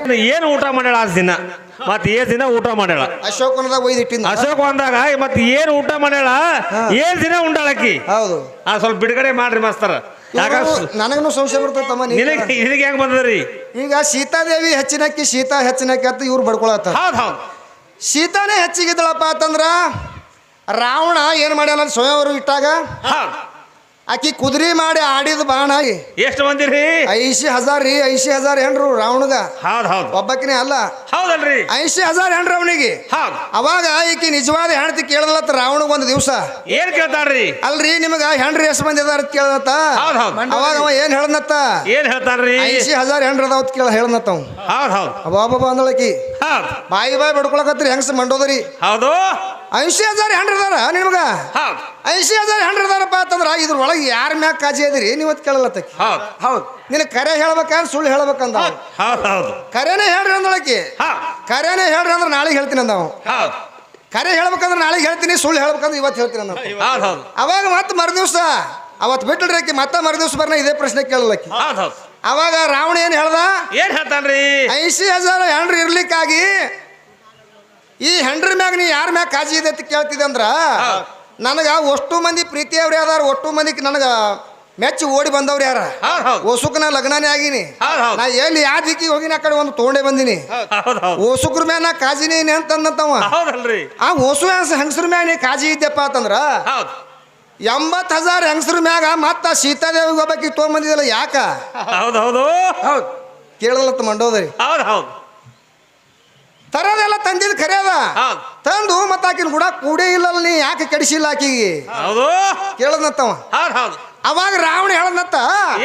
ಏನ್ ಏನು ಊಟ ಮಾಡ್ಯಾಳ ಆ ದಿನ? ಮತ್ ಏ ದಿನ ಊಟ ಮಾಡ್ಯಾಳ? ಅಶೋಕನದಾಗ ಒಯ್ದು ಅಶೋಕ ಅಶೋಕ್ ಅಂದಾಗ ಮತ್ ಏನ್ ಊಟ ಮಾಡ್ಯಾಳ? ಏನ್ ದಿನ ಉಂಡಾಳಕ್ಕಿ ಹೌದು. ಆ ಸ್ವಲ್ಪ ಬಿಡುಗಡೆ ಮಾಡ್ರಿ ಮಾಸ್ತರ. ನನಗೂ ಸಂಶಯ ಬರ್ತದೆ ನಿನಗೆ ನಿನಗೆ ಹೆಂಗ್ ಬಂದದ್ರಿ? ಈಗ ಸೀತಾದೇವಿ ಹೆಚ್ಚಿನಕ್ಕಿ ಸೀತಾ ಹೆಚ್ಚಿನಕ್ಕಿ ಅಂತ ಇವ್ರು ಬಡ್ಕೊಳತ್ತ ಹೌದ್ ಹೌದ್. ಸೀತಾನೇ ಹೆಚ್ಚಿಗಿದ್ದಳಪ್ಪ ಅಂತಂದ್ರ ರಾವಣ ಏನ್ ಮಾಡ್ಯಾನ ಸ್ವಯಂವರು ಇಟ್ಟಾಗ? ಆಕಿ ಕುದುರೆ ಮಾಡಿ ಆಡಿದ ಬಾಣ ಎಷ್ಟು ಬಂದಿರಿ ಐಸಿ ಹಜಾರ್ ರೀ ಐಸಿ ಹಜಾರ್ ಹೆಣ್ರು ರಾವಣಗ? ಹೌದ್ ಹೌದ್. ಒಬ್ಬಕಿನೇ ಅಲ್ಲ. ಹೌದಲ್ರಿ. ಐಸಿ ಹಜಾರ್ ಹೆಣ್ರು ಅವನಿಗೆ? ಅವಾಗ ಈಕಿ ನಿಜವಾದ ಹೆಣ್ತಿ ಕೇಳದತ್ತ ರಾವಣಗ ಒಂದು ದಿವಸ. ಏನ್ ಕೇಳ್ತಾಳ್ರಿ ಅಲ್ರಿ ನಿಮಗ ಹೆಣ್ರಿ ಎಷ್ಟು ಮಂದಿ ಅದಾರ ಕೇಳದತ್ತ? ಅವಾಗ ಅವ ಏನ್ ಹೇಳದತ್ತ ಏನ್ ಹೇಳ್ತಾರ್ರಿ ಐಸಿ ಹಜಾರ್ ಹೆಣ್ರು ಅದಾವತ್ ಕೇಳ ಹೇಳದತ್ತ ಅವ್. ಹೌದ್ ಹೌದ್. ಅಂದಳಕಿ ಬಾಯಿ ಬಾಯಿ ಬಡ್ಕೊಳಕತ್ರಿ ಹೆಂಗ್ಸ ಮಂಡೋದ್ರಿ. ಹೌದು. ಐಸಿ ಹಜಾರ್ ಹೆಂಡ್ರದಾರ ನಿಮ್ಗ ಹೌದ್. ಐಸಿ ಹಜಾರ್ ಹೆಣ್ರು ಅದಾರಪ್ಪ ಅಂತಂದ್ರ ಇದ್ರ ಒಳಗೆ ಯಾರ ಮ್ಯಾಗ ಕಾಜಿ ಅದಿರಿ? ನೀವು ಅದ್ ಕೇಳಲತ್ತಕಿ ಹೌದ್. ಹೌದು. ನಿನ್ ಕರೆ ಹೇಳ್ಬೇಕಂದ್ರೆ ಸುಳ್ಳು ಹೇಳ್ಬೇಕಂದ. ಹೌದ್ ಹೌದು. ಕರೆನೇ ಹೇಳ್ರಿ ಅಂದಳಕಿ. ಹೌದ್. ಕರೆನೇ ಹೇಳ್ರಿ ಅಂದ್ರೆ ನಾಳೆಗೆ ಹೇಳ್ತೀನಿ ಅಂದ ಹೌದ್. ಕರೆ ಹೇಳ್ಬೇಕಂದ್ರೆ ನಾಳೆಗೆ ಹೇಳ್ತೀನಿ ಸುಳ್ಳು ಹೇಳ್ಬೇಕಂದ್ರೆ ಇವತ್ತು ಹೇಳ್ತೀನಿ ಅಂದ ಅವಾಗ ಮತ್ತೆ ಮರುದಿವ್ಸ ಅವತ್ತು ಬಿಟ್ರಿ ಆಕಿ ಮತ್ತೆ ಮರುದಿವ್ಸ ಬರ್ನ ಇದೇ ಪ್ರಶ್ನೆ ಕೇಳಲಕ್ಕಿ ಅವಾಗ ರಾವಣ ಏನ್ ಹೇಳ್ದ? ಏನ್ ಹೇಳ್ತಾನ್ರಿ? ಐಸಿ ಹಜಾರ್ ಹೆಂಡ್ರಿ ಇರ್ಲಿಕ್ಕಾಗಿ ಈ ಹೆಂಡ್ರ ಮ್ಯಾಗ ನೀ ಯಾರ ಮ್ಯಾಗ ಕಾಜಿ ಇದೆ ಅಂತ ಕೇಳ್ತಿದ್ದೆ ಅಂದ್ರ ನನಗ ಅಷ್ಟು ಮಂದಿ ಪ್ರೀತಿಯವ್ರೆ ಅದಾರ ಒಟ್ಟು ಮಂದಿಗೆ ನನಗ ಮೆಚ್ಚಿ ಓಡಿ ಬಂದವ್ರು ಯಾರ? ಓಸುಕ್ ನಾ ಲಗ್ನಾನೇ ಆಗಿನಿ. ನಾ ಎಲ್ಲಿ ಯಾವ ದಿಕ್ಕಿಗೆ ಹೋಗಿನ ಆ ಕಡೆ ಒಂದು ತೊಗೊಂಡೆ ಬಂದಿನಿ. ಓಸುಕ್ರ ಮ್ಯಾಗ ನಾ ಕಾಜಿನಿ ಅಂತಂದಂತವ ಆ ಓಸು ಹೆಂಗಸ್ರ ಮ್ಯಾಗ ನೀ ಕಾಜಿ ಇದ್ದಪ್ಪ ಅಂತಂದ್ರ ಎಂಬತ್ ಹಜಾರ್ ಹೆಂಗಸ್ರ ಮ್ಯಾಗ ಮತ್ತ ಸೀತಾದೇವಿಗೆ ಒಬ್ಬಾಕಿ ತೊಗೊಂಬಂದಿದಲ್ಲ ಯಾಕ? ಹೌದ್ ಹೌದು. ಹೌದು. ಕೇಳಲತ್ತ ಮಂಡೋದ್ರಿ. ಹೌದು ಹೌದ್. ತರದೆಲ್ಲ ತಂದಿದ್ ಖರೆ ಅದ. ಹೌದ್. ತಂದು ಮತ್ತ ಆಕಿನ ಕೂಡ ಕೂಡೇ ಇಲ್ಲಲ್ಲ ನೀ ಯಾಕೆ ಕೆಡಿಸಿಲ್ಲ ಆಕಿಗೆ? ಹೌದು. ಕೇಳದ್ನತ್ತವ. ಹೌದ್ ಹೌದು. ಅವಾಗ ರಾವಣ ಹೇಳದ್ನತ್ತ.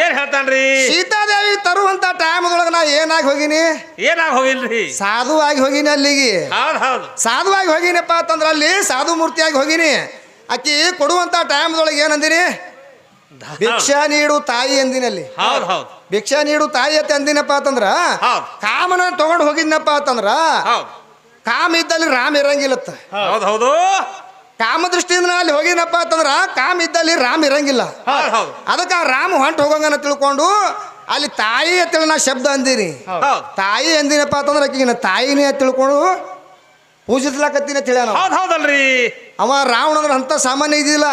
ಏನ್ ಹೇಳ್ತಾನ್ರಿ? ಸೀತಾದೇವಿ ತರುವಂತ ಟೈಮ್ದೊಳಗ ನಾ ಏನಾಗಿ ಹೋಗಿನಿ? ಏನಾಗ ಹೋಗಿಲ್ರಿ? ಸಾಧುವಾಗಿ ಹೋಗಿನಿ ಅಲ್ಲಿಗೆ. ಹೌದ್ ಹೌದ್. ಸಾಧುವಾಗಿ ಹೋಗಿನಪ್ಪ ಅಂತಂದ್ರ ಅಲ್ಲಿ ಸಾಧು ಮೂರ್ತಿಯಾಗಿ ಹೋಗಿನಿ. ಆಕಿ ಕೊಡುವಂತ ಟೈಮ್ದೊಳಗೆ ಏನಂದಿರಿ ಭಿಕ್ಷಾ ನೀಡು ತಾಯಿ ಎಂದಿನಲ್ಲಿ ಹೌದು ಹೌದು ಹೌದ್. ಭಿಕ್ಷಾ ನೀಡು ತಾಯಿ ತಂದಿನಪ್ಪ ಅಂದಿನಪ್ಪ ಅಂತಂದ್ರ ಕಾಮನ ತಗೊಂಡು ಹೋಗಿದ್ನಪ್ಪ ಅಂತಂದ್ರ ಕಾಮ ಇದ್ದಲ್ಲಿ ರಾಮ ಇರಂಗಿಲ್ಲತ್ತ. ಹೌದ್ ಕಾಮ ದೃಷ್ಟಿಯಿಂದ ಅಲ್ಲಿ ಹೋಗಿದ್ನಪ್ಪ ಅಂತಂದ್ರ ಕಾಮ ಇದ್ದಲ್ಲಿ ರಾಮ ಇರಂಗಿಲ್ಲ. ಅದಕ್ಕೆ ಆ ರಾಮ ಹೊಂಟು ಹೋಗಂಗನ ತಿಳ್ಕೊಂಡು ಅಲ್ಲಿ ತಾಯಿ ಅಂತೇಳಿ ನಾ ಶಬ್ದ ಅಂದಿರಿ ತಾಯಿ ಅಂದಿನಪ್ಪ ಅಂತಂದ್ರೆ ಆಕಿಗೆ ತಾಯಿನೇ ತಿಳ್ಕೊಂಡು ಪೂಜಿಸ್ಲಾಕತ್ತಿನ. ಹೌದ್ ಹೌದಲ್ರಿ. ಅವ ರಾವಣ ಅಂದ್ರೆ ಅಂತ ಸಾಮಾನ್ಯ ಇದಿಲ್ಲ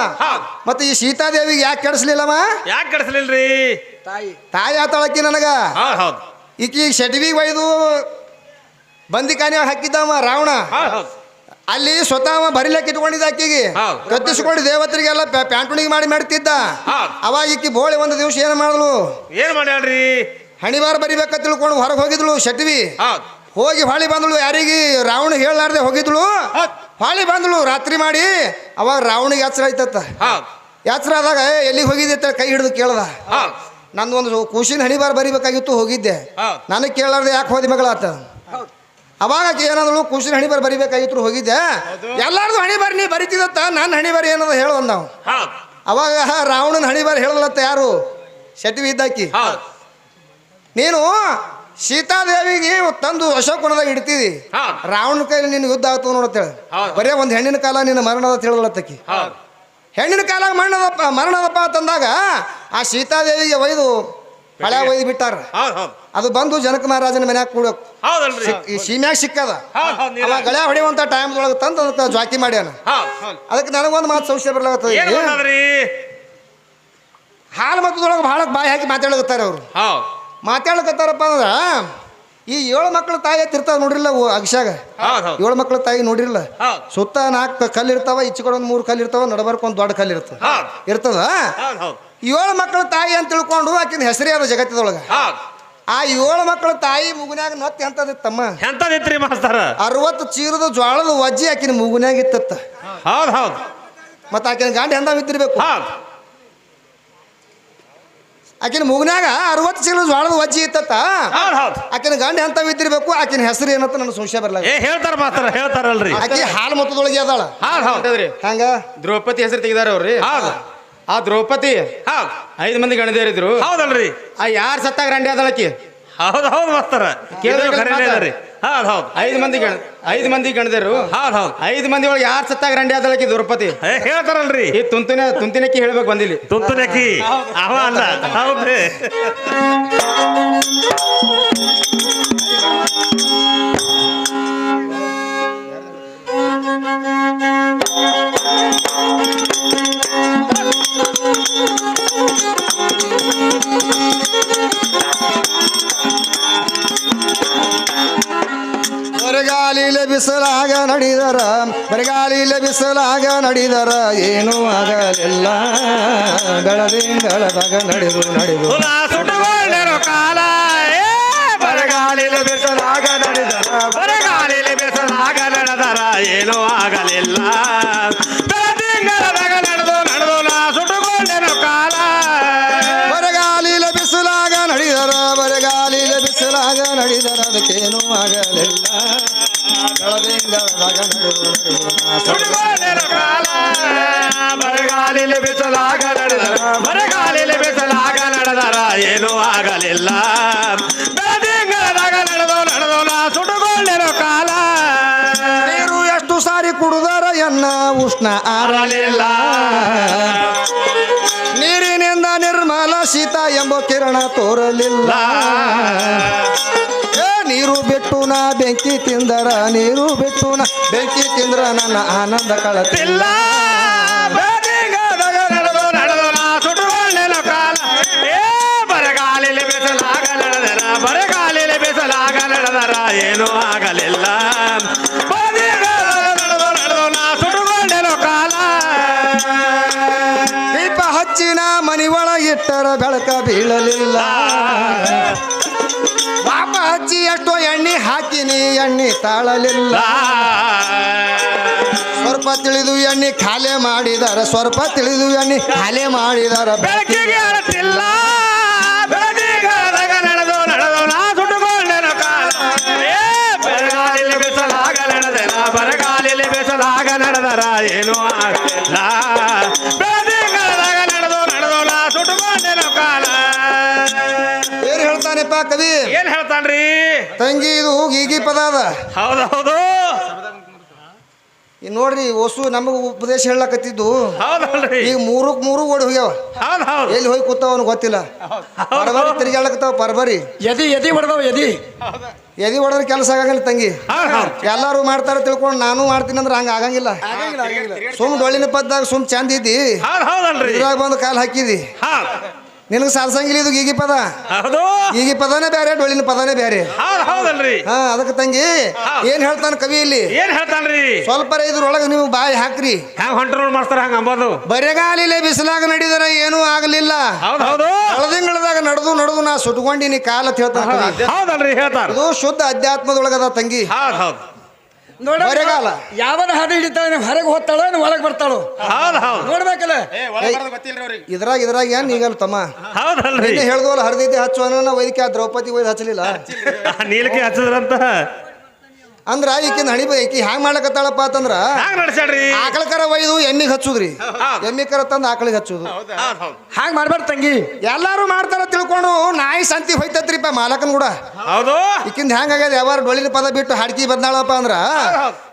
ಮತ್ತೆ ಈ ಸೀತಾದೇವಿಗೆ ಯಾಕೆ ಕೆಡಿಸ್ಲಿಲ್ಲವ ಯಾಕೆ ಕಡಿಸ್ಲಿಲ್ರಿ? ತಾಯಿ. ತಾಯಿ ಆತಾಳಕ್ಕಿ ನನಗ? ಹೌದು ಹೌದ್. ಈಕಿ ಶೆಟ್ವಿ ಒಯ್ದು ಬಂದಿಕಾನಿ ಹಾಕಿದ್ದವ ರಾವಣ. ಅಲ್ಲಿ ಸ್ವತಃ ಅವ ಬರಿಲಕ್ಕೆ ಇಟ್ಕೊಂಡಿದ್ದ ಆಕಿಗೆ. ಹೌದ್. ಕತ್ತಿಸ್ಕೊಂಡು ದೇವತರಿಗೆಲ್ಲ ಪ್ಯಾಂಟುಣಿಗೆ ಮಾಡಿ ಮಾಡ್ತಿದ್ದ. ಅವಾಗ ಈಕಿ ಬೋಳೆ ಒಂದು ದಿವಸ ಏನು ಮಾಡಿದ್ಲು ಏನು ಮಾಡ್ಯಾಳ್ರಿ? ಹಣಿವಾರ ಬರಿಬೇಕ ತಿಳ್ಕೊಂಡು ಹೊರಗೆ ಹೋಗಿದ್ಳು ಶೆಟ್ವಿ ಹೋಗಿ ಹಾಳಿ ಬಂದಳು ಯಾರಿಗೆ? ರಾವಣ ಹೇಳಲಾರ್ದೆ ಹೋಗಿದ್ಳು. ಹಾಳಿ ಹೊಳಿ ಬಂದಳು ರಾತ್ರಿ ಮಾಡಿ. ಅವಾಗ ರಾವಣಿಗೆ ಎಚ್ಚರ ಆಯ್ತತ್ತ ಎಚ್ಚರ ಆದಾಗ "ಏ, ಎಲ್ಲಿಗೆ ಹೋಗಿದ್ದೆ ಕೈ ಹಿಡಿದು ಕೇಳ್ದ. ನಂದೊಂದು ಖುಷಿನ ಹಣಿಬಾರ ಬರಿಬೇಕಾಗಿತ್ತು ಹೋಗಿದ್ದೆ. ನನಗೆ ಕೇಳಾರ್ದೆ ಯಾಕೆ ಹೋದಿ ಮಗಳಾತ ಅವಾಗ ಏನಂದಳು ಹಣಿ ಹಣಿಬಾರ್ ಬರಿಬೇಕಾಗಿತ್ತು ಹೋಗಿದ್ದೆ. ಎಲ್ಲಾರ್ದು ಹಣಿಬಾರ್ ನೀ ಬರಿತಿದತ್ತ ನನ್ನ ಹಣಿಬಾರ್ ಏನದ ಹೇಳೋದು ನಾವು. ಅವಾಗ ರಾವಣನ ಹಣಿಬಾರ್ ಹೇಳಲತ್ತ ಯಾರು? ಶೆಟ್ವಿ ಇದ್ದಾಕಿ. ನೀನು ಸೀತಾದೇವಿಗೆ ತಂದು ಅಶೋಕನದಾಗ ಇಡ್ತೀವಿ ರಾವಣ ರಾವಣನ ಕೈಲಿ ನಿನ್ನ ಯುದ್ಧ ಆಗ್ತದ ನೋಡತ್ತೇಳಿ. ಬರೇ ಒಂದು ಹೆಣ್ಣಿನ ಕಾಲ ನಿನ್ನ ಮರಣದ ತಿಳಿದಲತ್ತಕಿ ಹೌದ್. ಹೆಣ್ಣಿನ ಕಾಲ ಮರಣದಪ್ಪ ಮರಣದಪ್ಪ ಅಂತಂದಾಗ ಆ ಸೀತಾದೇವಿಗೆ ಒಯ್ದು ಹಳೆ ಒಯ್ದು ಬಿಟ್ಟಾರ. ಅದು ಬಂದು ಜನಕ ಮಹಾರಾಜನ ಮನ್ಯಾಗ ಕೂಡ ಈ ಸೀಮ್ಯಾಗ ಸಿಕ್ಕದ. ಗಳೆ ಹೊಡೆಯುವಂತ ಟೈಮ್ದೊಳಗೆ ತಂದು ಅದಕ್ಕೆ ಜಾಕಿ ಮಾಡ್ಯಾನ. ಅದಕ್ಕೆ ನನಗೊಂದು ಮಾತು ಸಂಶಯ ಬರ್ಲಾಗತ್ತದ ಹಾಲು ಮತದೊಳಗೆ ಭಾಳ ಬಾಯಿ ಹಾಕಿ ಮಾತಾಡಕತ್ತಾರ ಅವರು. ಮಾತಾಡಕತ್ತಾರಪ್ಪ ಅಂದ್ರ ಈ ಏಳು ಮಕ್ಕಳ ತಾಯಿ ಎತ್ತಿರ್ತಾವ ನೋಡ್ರಿಲ್ಲ ಹೌದ್ ಏಳು ಮಕ್ಕಳ ತಾಯಿ ನೋಡಿರಲ್ಲ. ಸುತ್ತ ನಾಲ್ಕು ಕಲ್ಲು ಇರ್ತಾವ ಈಚೆ ಕಡೆ ಒಂದು ಮೂರು ಕಲ್ಲು ಇರ್ತಾವ ನಡಬರ್ಕ ಒಂದ್ ದೊಡ್ಡ ಕಲ್ಲು ಇರ್ತದ. ಇರ್ತದ? ಏಳು ಮಕ್ಕಳ ತಾಯಿ ಅಂತ ತಿಳ್ಕೊಂಡು ಆಕಿನ ಹೆಸರೇ ಅದ ಜಗತ್ತದೊಳಗ. ಆ ಏಳು ಮಕ್ಕಳ ತಾಯಿ ಮುಗುನ್ಯಾಗ ನೊತ್ತ ಎಂತದಿತ್ತಮ್ಮ ತಮ್ಮ ಎಂತದಿತ್ರಿ ಮಾಸ್ತಾರ? ಅರವತ್ತು ಚೀರದ ಜ್ವಾಳದ ವಜ್ಜಿ ಆಕಿನ ಮುಗುನ್ಯಾಗ ಇತ್ತತ್ತ. ಹೌದು ಹೌದು. ಮತ್ತು ಆಕಿನ ಗಂಡ ಎಂದ ಬಿದ್ದಿರ್ಬೇಕು ಆಕಿನ ಮುಗುನ್ಯಾಗ ಅರವತ್ತು ಚೀಲ ಜ್ವಾಳದ ವಜ್ಜಿ ಇತ್ತತ್ತ. ಹೌದ್ ಹೌದು. ಆಕಿನ ಗಂಡ ಎಂತ ಬಿದ್ದಿರ್ಬೇಕು ಆಕಿನ ಹೆಸರು ಏನಂತ ನನ್ನ ಸಂಶಯ ಬರಲ್ಲ ಏ ಹೇಳ್ತಾರ ಮಾತ್ರ ಹೇಳ್ತಾರಲ್ರಿ. ಆಕಿ ಹಾಲು ಮೊತ್ತದೊಳಗೆ ಅದಾಳ. ಹೌದ್ ಹೌದ್. ಹೌದ್ರಿ. ಹಂಗ? ದ್ರೌಪದಿ ಹೆಸರು ತೆಗೆದಾರ ಅವ್ರಿ. ಹೌದ್. ಆ ದ್ರೌಪದಿ ಹೌದ್. ಐದು ಮಂದಿ ಗಣದೇರಿದ್ರು ಹೌದಲ್ರಿ. ಆ ಯಾರು ಸತ್ತಾಗ ರಂಡಿ ಅದಳಕಿ ಹೌದ್ ಹೌದು ಮಾಸ್ತರ. ಕೇಳಿದ್ರಿ ಹೌದು ಹೌದು. ಐದು ಮಂದಿ ಗಣ ಐದು ಮಂದಿ ಗಣದರು ಹೌದು ಹೌದು. ಐದು ಮಂದಿ ಒಳಗೆ ಯಾರು ಸತ್ತಾಗ ರಂಡಿ ಆದಳಕ್ಕೆ ದ್ರೌಪದಿ? ಏ, ಹೇಳ್ತಾರಲ್ರಿ. ಈ ತುಂತಿನ ತುಂತಿನಕ್ಕಿ ಹೇಳ್ಬೇಕು ಬಂದಿಲ್ಲಿ. ತುಂತುನಕ್ಕಿ. ಅವ ಅಲ್ಲ. ಹೌದ್ರಿ. ನಡೆದರ ಬರಗಾಲಿಲ್ಲ ಬಿಸಿಲಾಗ ನಡೆದರ ಏನು ಆಗಲಿಲ್ಲ. ಬೆಳದಿಂಗಳದಾಗ ನಡೆದು ನಡೆದು. ಸುಟ್ಟುಕೊಂಡರು ಕಾಲ ಏ ಬಿಸಿಲಾಗ ನಡೆದರ ಬರಗಾಲಿಲೆ ಬಿಸಿಲಾಗ ನಡೆದರ ಏನೂ ಆಗಲಿಲ್ಲ. ನಡೆದು ನಡೆದು ಬರಗಾಲಿಲೆ ಬಿಸಲಾಗ ನಡೆದರ ಬರಗಾಲಿಲ್ಲ ಬಿಸಲಾಗ ನಡೆದರ ಅದಕ್ಕೇನೂ ಆಗಲಿಲ್ಲ. ಬರಗಾಲಿಲೆ ಬಿಸಲಾಗ ನಡೆದರ ಬರಗಾಲಿಲಿ ಬಿಸಲಾಗ ನಡೆದರ ಏನೂ ಆಗಲಿಲ್ಲ ಬೆಳದಿಂಗಳದಾಗ ನಡೆದು ನಡೆದು ನಾ ಸುಟ್ಟುಕೊಂಡರು ಕಾಲ ನೀರು ಎಷ್ಟು ಸಾರಿ ಕುಡಿದರ ಎನ್ನ ಉಷ್ಣ ಆರಲಿಲ್ಲ ನೀರಿನಿಂದ ನಿರ್ಮಲ ಶೀತ ಎಂಬ ಕಿರಣ ತೋರಲಿಲ್ಲ. ನೀರು ಬಿಟ್ಟು ನಾ ಬೆಂಕಿ ತಿಂದರ ನೀರು ಬಿಟ್ಟು ನಾ ಬೆಂಕಿ ತಿಂದ್ರ ನನ್ನ ಆನಂದ ಕಳತಿಲ್ಲ ಬರಗಾಲಿಲೆ ಬಿಸಲಾಗ ನಡೆದರ ಏನೂ ಆಗಲಿಲ್ಲ. ದೀಪ ಹಚ್ಚಿನ ಮನಿ ಒಳಗಿಟ್ಟರ ಬೆಳಕ ಬೀಳಲಿಲ್ಲ. ಪಾಪ ಹಚ್ಚಿ ಎಣ್ಣೆ ಹಾಕಿನಿ ಎಣ್ಣೆ ತಾಳಲಿಲ್ಲ. ಸ್ವಲ್ಪ ತಿಳಿದು ಎಣ್ಣೆ ಖಾಲಿ ಮಾಡಿದಾರ ಸ್ವಲ್ಪ ತಿಳಿದು ಎಣ್ಣೆ ಖಾಲಿ ಮಾಡಿದಾರ. ಬೆಳಕಿಗೆ ಅಳತಿಲ್ಲ ಬರಗಾಲಿಲಿ ಬೆಸದಾಗ ನಡೆದರ ಏನು ಬಿಸಲಾಗ ನಡೆದರ ಏನೂ ಆಗಲಿಲ್ಲ ಕವಿ ಏನ್ ಹೇಳ್ತಾನ್ರಿ? ತಂಗಿ ಇದು ಗೀಗಿ ಪದ ಅದ. ಹೌದು ಹೌದು ಈಗ ನೋಡ್ರಿ ಹೊಸು ನಮಗೆ ಉಪದೇಶ ಹೇಳಕತ್ತಿದ್ದು ಹೌದಲ್ರಿ ಈಗ ಮೂರಕ್ ಮೂರು ಓಡಿ ಹೋಗ್ಯಾವ. ಹೌದು ಹೌದು ಎಲ್ಲಿ ಹೋಗಿ ಕೂತಾವ ಅವ್ನು ಗೊತ್ತಿಲ್ಲ. ಪರ್ಬರಿ ತಿರುಗಾಡಕತ್ತಾವ ಪರ್ಬರಿ. ಎದಿ ಎದಿ ಹೊಡೆದವ ಎದಿ. ಎದಿ ಹೊಡೆದ್ರೆ ಕೆಲಸ ಆಗಂಗಿಲ್ಲ ತಂಗಿ. ಎಲ್ಲಾರು ಮಾಡ್ತಾರ ತಿಳ್ಕೊಂಡು ನಾನು ಮಾಡ್ತೀನಿ ಅಂದ್ರೆ ಹಂಗ ಆಗಂಗಿಲ್ಲ. ಸುಮ್ ಡೊಳ್ಳಿನ ಪದ್ದಾಗ ಸುಮ್ ಚಂದ ಇದ್ದಿ. ಹೌದಲ್ರಿ. ಇದ್ರಾಗ ಬಂದು ಕಾಲ್ ಹಾಕಿದಿ. ನಿನಗೆ ಸಾರ್ಸಂಗಿಲ್ಲ ಇದು ಈಗ ಪದ? ಹೌದು. ಗೀಗಿ ಪದನೇ ಬೇರೆ ಡೊಳ್ಳಿನ ಪದನೇ ಬೇರೆ. ಹೌದು ಹೌದಲ್ರಿ. ಹಾ ಅದಕ್ಕೆ ತಂಗಿ ಏನ್ ಹೇಳ್ತಾನ ಕವಿ ಇಲ್ಲಿ? ಏನ್ ಹೇಳ್ತಾನ್ರಿ? ಸ್ವಲ್ಪ ಇದ್ರೊಳಗೆ ನೀವು ಬಾಯಿ ಹಾಕ್ರಿ. ಹ್ಯಾಂಗ ಹೊಂಟ್ರ ಮಾಡ್ತಾರ ಹಂಗ ಅಂಬೋದು. ಬರೆಗಾಲಿಲೆ ಬಿಸಿಲಾಗ ನಡಿದರ ಏನೂ ಆಗಲಿಲ್ಲ. ಹೌದು ಹೌದು. ಹಳದಿಂಗಳದಾಗ ನಡೆದು ನಡೆದು ನಾ ಸುಟ್ಕೊಂಡಿನಿ ಕಾಲ ಅಂತ ಹೇಳ್ತಾನ ಹೌದಲ್ರಿ ಹೇಳ್ತಾರ. ಇದು ಶುದ್ಧ ಅಧ್ಯಾತ್ಮದೊಳಗದ ತಂಗಿ. ಹೌದು ಹೌದು. ನೋಡ ಬರೆಗಾಲ. ಯಾವನ ಹಾದಿ ಹಿಡಿತಾಳ ಹೊರಗೆ ಹೋಗ್ತಾಳ ಒಳಗೆ ಬರ್ತಾಳು? ಹೌದು ಹೌದು. ನೋಡ್ಬೇಕಲ್ಲ. ಗೊತ್ತಿಲ್ರಿ ಅವ್ರಿಗೆ. ಇದ್ರಾಗ ಇದ್ರಾಗ ಏನ್ ಈಗಲ್ಲ ತಮ್ಮ? ಹೌದಲ್ರಿ. ಹೇಳ್ದವಲ್ಲ ಹರಿದಿದ್ದೆ ಹಚ್ಚು ಅನ್ನೋ ವೈದ್ಯಕ ದ್ರೌಪದಿ ವೈದ್ಯ ಹಚ್ಚಲಿಲ್ಲ. ನೀಲಕ್ಕೆ ಹಚ್ಚದ್ರಂತ. ಅಂದ್ರ ಈಕಿನ ಹಣಿ ಈಕಿ ಹ್ಯಾಂಗ್ ಮಾಡ್ಲಕತ್ತಾಳಪ್ಪ ಅಂತಂದ್ರ ನಡ್ಸ್ಯಾಡ್ರಿ ಆಕಳ ಕರ ಒಯ್ದು ಎಮ್ಮಿಗೆ ಹಚ್ಚುದ್ರಿ. ಎಮ್ಮಿ ಕರ ತಂದು ಆಕಳಿಗೆ ಹಚ್ಚುದು. ಹ್ಯಾಂಗ ಮಾಡ್ಬಾರ್ದು ತಂಗಿ? ಎಲ್ಲಾರು ಮಾಡ್ತಾರ ತಿಳ್ಕೊಂಡು ನಾಯಿ ಸಂತಿ ಹೋಯ್ತತ್ರಿಪ್ಪ ಮಾಲಕನ್ ಕೂಡ ಹೌದು. ಈಕಿಂದ ಹ್ಯಾಂಗ ಆಗ್ಯದ? ಯಾವಾರ ಡೊಳಿನ ಪದ ಬಿಟ್ಟು ಹಾಡ್ಕಿ ಬಂದಾಳಪ್ಪ ಅಂದ್ರ.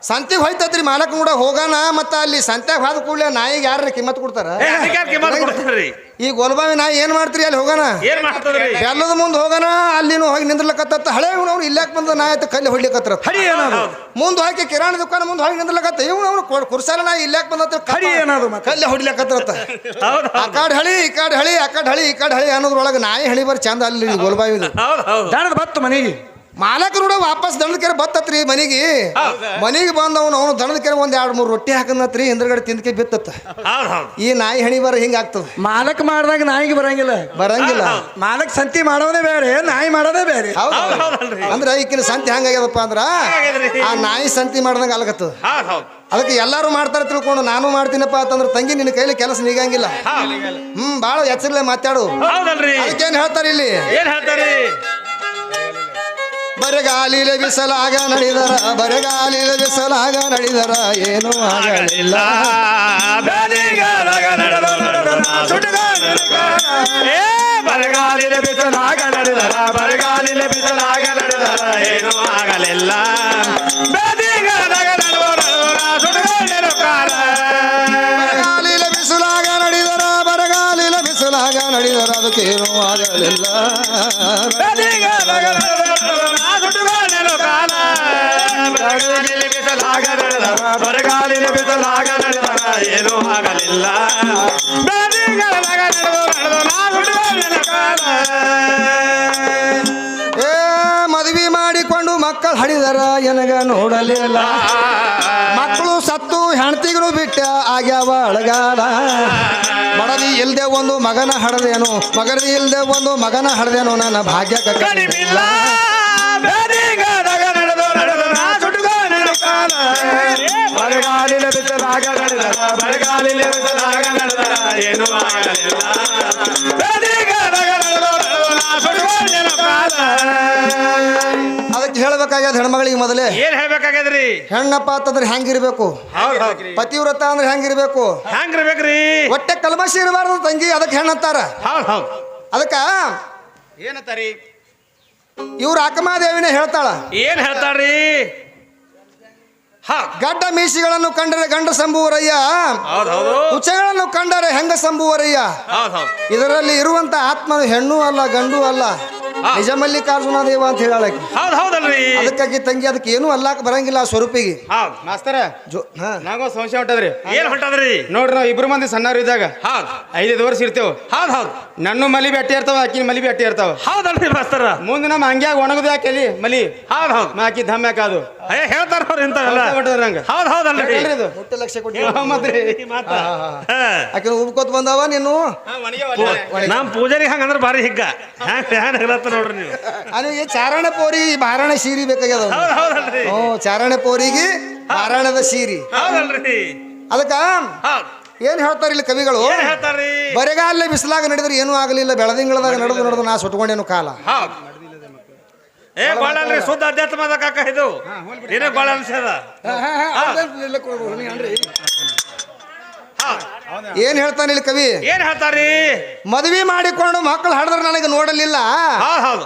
ಸಂತಿಗೆ ಹೋಯ್ತತ್ರಿ ಮಾಲಕನ್ ಕೂಡ ಹೋಗೋಣ ಮತ್ತ ಅಲ್ಲಿ ಸಂತ್ಯಾಗ ಹಾದ ಕೂಡಲೇ ನಾಯಿಗೆ ಯಾರ ಕಿಮ್ಮತ್ ಕೊಡ್ತಾರ ಈ ಗೋಲ್ಬಾವಿ ನಾ ಏನ್ ಮಾಡ್ತೀರಿ ಅಲ್ಲಿ ಹೋಗೋಣ? ಏನ್ ಮಾಡ್ತದ್ರಿ? ಬೆಲ್ಲದ ಮುಂದೆ ಹೋಗೋಣ ಅಲ್ಲಿನೂ ಹೋಗಿ ನಿಂದ್ರಲಕತ್ತ ಹಳೆ ಅವ್ನು ಇಲ್ಲಾಕ್ ಬಂದ ನಾ ಆಯ್ತು ಕಲ್ಲಿ ಹೊಡ್ಲಿಕತ್ರ ಹಡಿ ಏನದು ಮುಂದೆ ಹಾಕಿ ಕಿರಾಣಿ ದುಕಾನ ಮುಂದೆ ಹೋಗಿ ನಿಂದ್ರಲಕತ್ತ ಇವ್ನು ಅವ್ನು ಕುರ್ಸಾಲ ನಾ ಇಲ್ಲಾಕ್ ಬಂದತ್ರ ಕಡಿ ಏನದು ಕಲ್ಲಿ ಹೊಡ್ಲಿಕತ್ರತ್ತ ಹೌದು ಆ ಕಾಡ್ ಹಳಿ ಈ ಕಾಡ್ ಹಳಿ ಆ ಕಾಡ್ ಹಳಿ ಈ ಕಾಡ್ ಹಳಿ ಅನ್ನೋದ್ರೊಳಗೆ ನಾಯಿ ಹಳಿ ಬರ್ ಚಂದ ಅಲ್ಲಿ ಗೋಲ್ಬಾವಿದು ಹೌದು ಹೌದು. ದಣದ ಬತ್ತು ಮನೆಗೆ. ಮಾಲಕರು ನೋಡ ವಾಪಸ್ ದಣದ ಕೆರೆ ಬತ್ತತ್ರಿ ಮನೆಗೆ. ಮನಿಗೆ ಬಂದವನು ಅವನು ದಣದ ಕೆರೆ ಒಂದ್ ಎರಡು ಮೂರು ರೊಟ್ಟಿ ಹಾಕನತ್ರಿ ಹಿಂದ್ರಗಡೆ ತಿಂದಕೆ ಬಿತ್ತತ್ತ. ಹೌದು ಹೌದು. ಈ ನಾಯಿ ಹಣಿ ಬರ ಹಿಂಗ ಆಗ್ತದ. ಮಾಲಕ್ ಮಾಡ್ದಾಗ ನಾಯಿಗೆ ಬರಂಗಿಲ್ಲ. ಬರಂಗಿಲ್ಲ. ಮಾಲಕ್ ಸಂತಿ ಮಾಡೋದೇ ಬೇರೆ ನಾಯಿ ಮಾಡೋದೇ ಬೇರೆ. ಹೌದು ಹೌದು. ಹೌದಲ್ರಿ. ಅಂದ್ರ ಈಕಿನ ಸಂತಿ ಹಂಗಾಗ್ಯದಪ್ಪ ಅಂದ್ರ ಆ ನಾಯಿ ಸಂತಿ ಮಾಡ್ದಂಗ ಹೌದು ಅದಕ್ಕೆ ಎಲ್ಲಾರು ಮಾಡ್ತಾರೆ ತಿಳ್ಕೊಂಡು ನಾನು ಮಾಡ್ತೀನಪ್ಪ ಅಂತಂದ್ರೆ ತಂಗಿ ನಿನ್ನ ಕೈಲಿ ಕೆಲಸ ನೀಗಂಗಿಲ್ಲ. ಹ್ಮ್ ಬಾಳ ಎಚ್ಚರಲೆ ಮಾತಾಡು. ಹೌದಲ್ರಿ. ಅದಕ್ಕೇನ್ ಹೇಳ್ತಾರೆ ಇಲ್ಲಿ? ಏನ್ ಹೇಳ್ತಾರಿ? ಬರಗಾಲಿಲೆ ಬಿಸಲಾಗ ನಡೆದರ ಬರಗಾಲಿಲ ಬಿಸಲಾಗ ನಡೆದರ ಏನು ಆಗಲಿಲ್ಲ. ಬರಗಾಲಿನ ಬಿಸಿಲಾಗ ನಡೆದರ ಬರಗಾಲಿನ ಬಿಸಲಾಗ ನಡೆದರ ಏನೂ ಆಗಲಿಲ್ಲ. ಬರಗಾಲಿಲ ಬಿಸಲಾಗ ನಡೆದರ ಬರಗಾಲಿಲ ಬಿಸಿಲಾಗ ನಡೆದರ ಅದಕ್ಕೇನು ಆಗಲಿಲ್ಲ. ಬರಗಾಲಿನ ಬಿಸಲಾಗ ನಡೆದರ ಬರಗಾಲಿನ ಬಿಸಲಾಗ ನಡೆದರ ಏನೂ ಆಗಲಿಲ್ಲ. ಬೇದಿಗದಾಗ ನಡೆದು ನಡೆದರ ಸುಡುಗಾಡಿನ ಕಾಲ ಏ ಮದುವೆ ಮಾಡಿಕೊಂಡು ಮಕ್ಕಳು ಹಡಿದರ ಎನಗ ನೋಡಲಿಲ್ಲ. ಮಕ್ಕಳು ಸತ್ತು ಹೆಣ್ತಿಗಳು ಬಿಟ್ಟ ಆಗ್ಯಾವ ಅಳಗಾಲ. ಮಡದಿ ಇಲ್ದೆ ಒಂದು ಮಗನ ಹಡದೇನು ಮಗದಿ ಇಲ್ದೆ ಒಂದು ಮಗನ ಹಡದೇನು ನನ್ನ ಭಾಗ್ಯ ಕಡಿಮಿಲ್ಲ. ಕಾಲ ಬರಗಾಲಿನ ಬಿಸಲಾಗ ನಡೆದರ ಬರಗಾಲಿನ ಬಿಸಲಾಗ ನಡೆದರ ಏನು ಕಾಲ ಅದಕ್ಕೆ ಹೇಳ್ಬೇಕಾಗ್ಯದ ಹೆಣ್ಮಗಳಿಗೆ ಮೊದಲೇ. ಏನ್ ಹೇಳ್ಬೇಕಾಗ್ಯದ್ರಿ? ಹೆಣ್ಣಪ್ಪ ಅಂತಂದ್ರೆ ಹೆಂಗಿರ್ಬೇಕು ಪತಿವ್ರತ ಅಂದ್ರೆ ಹೆಂಗಿರ್ಬೇಕು ಹೆಂಗಿರ್ಬೇಕ್ರಿ ಹೊಟ್ಟೆ ಕಲ್ಮಶಿ ಇರಬಾರ್ದು ತಂಗಿ ಅದಕ್ಕೆ ಹೆಣ್ಣಂತಾರ ಅದಕ್ಕ ಏನಂತಾರಿ? ಇವ್ರ ಅಕ್ಕಮಾದೇವಿನ ಹೇಳ್ತಾಳ. ಏನ್ ಹೇಳ್ತಾಳ್ರಿ? ಗಡ್ಡ ಮೀಸಿಗಳನ್ನು ಕಂಡರೆ ಗಂಡ ಸಂಭುವರಯ್ಯ? ಉಚ್ಚಗಳನ್ನು ಕಂಡರೆ ಹೆಂಗ ಸಂಭುವರಯ್ಯ? ಇದರಲ್ಲಿ ಇರುವಂತ ಆತ್ಮ ಹೆಣ್ಣು ಅಲ್ಲ ಗಂಡು ಅಲ್ಲ. ನಿಜ ಮಲ್ಲಿಕಾರ್ಜುನ ದೇವ ಅಂತ ಹೇಳಕ್ಕೆ ಹೌದು ಹೌದಲ್ರಿ. ಅದಕ್ಕಾಗಿ ತಂಗಿ ಅದಕ್ಕೆ ಏನು ಅಲ್ಲಾಕ ಬರಂಗಿಲ್ಲ ಆ ಸ್ವರೂಪಿಗೆ. ಹೌದು. ಮಾಸ್ತರ ಜೋ ಹಾ. ನಾಗೋ ಸಂಶಯ ಹೊಂಟದ್ರಿ. ಏನ್ ಹೊಂಟದ್ರಿ? ನೋಡ್ರಿ ನಾವು ಇಬ್ರು ಮಂದಿ ಸಣ್ಣವ್ರು ಇದ್ದಾಗ ಹೌದು. ಐದೈದು ವರ್ಷ ಇರ್ತೇವ್. ಹೌದು ಹೌದು. ನನ್ನ ಮಲಿ ಬೆಟ್ಟಿ ಇರ್ತಾವ ಆಕಿನ ಮಲಿ ಬೆಟ್ಟಿ ಇರ್ತಾವ. ಹೌದಲ್ರಿ ಮಾಸ್ತರ. ಮುಂದೆ ನಮ್ಮ ಹಂಗ್ಯಾಗ ಒಣಗದು ಯಾಕೆ ಎಲ್ಲಿ ಮಲಿ. ಹೌದು ಹೌದ್. ಆಕಿ ಧಮ್ ಯಾಕೆ ಅದು ಏ ಹೇಳ್ತಾರ ಅವ್ರ ಇಂಥವೆಲ್ಲ. ನಂಗೆ. ಹೌದಲ್ರಿ. ಇದು? ಮುಟ್ಟೆ ಲಕ್ಷ ಕೊಟ್ಟು. ಮತ್ರಿ. ಈ ಮಾತ. ಹಾ, ಹಾ, ಹಾ. ಆಕೆ ಉಬ್ಕೋತ್ ಬಂದವ ನೀನು? ನಮ್ ಪೂಜಾರಿ ಹಂಗಂದ್ರ ಬಾರಿ ಹಿಗ್ಗ. ಹ್ಯಾಂಗ ಹ್ಯಾಂಗ ಹೇಳತ್ತ ನೋಡ್ರಿ ನೀವು. ಅಲ್ಲಿ ಚಾರಣ ಪೋರಿ ಬಾರಾಣ ಸೀರಿ ಬೇಕಾಗ್ಯದ ಅವ್ನಿಗೆ. ಹೌದ್ ಹೌದಲ್ರಿ ಹ್ಞೂ ಚಾರಣ ಪೋರಿಗೆ ಬಾರಾಣದ ಸೀರಿ ಹೌದಲ್ರಿ. ಅದಕ್ಕ ಹೌದ್. ಏನ್ ಹೇಳ್ತಾರೆ ಇಲ್ಲಿ ಕವಿಗಳು? ಏನ್ ಹೇಳ್ತಾರ್ರಿ? ಬರೆಗಾಲ ಬಿಸಿಲಾಗ ನಡೆದ್ರೆ ಏನೂ ಆಗಲಿಲ್ಲ ಬೆಳದಿಂಗಳದಾಗ ನಡೆದು ನಡೆದು ನಾ ಸುಟ್ಕೊಂಡೇನು ಕಾಲ. ಹೌದ್. ಏ ಗೋಳಲ್ರಿ ಶುದ್ಧ ಅಧ್ಯಾತ್ಮದ ಕಾಕ ಇದು. ಏನೇ ಗೋಳ ಅನ್ಸದ ಏನ್ ಹೇಳ್ತಾನೆ ಇಲ್ಲಿ ಕವಿ? ಏನ್ ಹೇಳ್ತಾರಿ ಮದ್ವಿ ಮಾಡಿಕೊಂಡು ಮಕ್ಕಳು ಹಾಡಿದ್ರೆ ನನಗೆ ನೋಡಲಿಲ್ಲ.